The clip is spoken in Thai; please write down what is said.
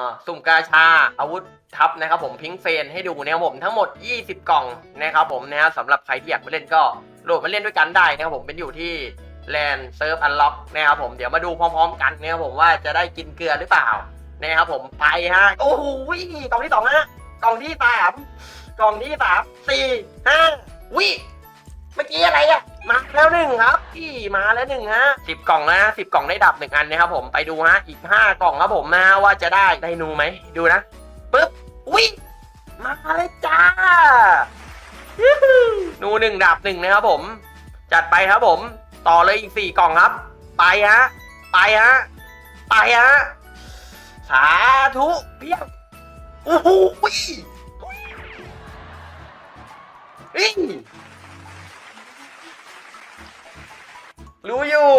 อ่าสุ่มกาชา อาวุธทัพนะครับผมพิงเฟนให้ดูนะครับผมทั้งหมด 20 กล่องนะครับผมนะสำหรับใครที่อยากมาเล่นก็โหลดมาเล่นด้วยกันได้นะครับผมเป็นอยู่ที่แลนเซิร์ฟอันล็อกนะครับผมเดี๋ยวมาดูพร้อมๆ กันนะครับผมว่าจะได้กินเกลือหรือเปล่านะครับผมไปฮะโอ้โหกล่องที่สองฮะกล่องที่สามกล่องที่สามสี่ห้าวิเมื่อกี้อะไรอะ แล้วหนึ่งครับพี่มาแล้วหนึ่งฮะสิบกล่องนะสิบกล่องได้ดับหนึ่งอันนะครับผมไปดูฮะอีกห้ากล่องครับผมนะว่าจะได้ไดนูไหมดูนะปึ๊บวิมาเลยจ้านูหนึ่งดับหนึ่งนะครับผม จัดไปครับผม ต่อเลยอีกสี่กล่องครับ ไปฮะไปฮะไปฮะสาธุเพียบโอ้โหเฮ้ย รู้อยู่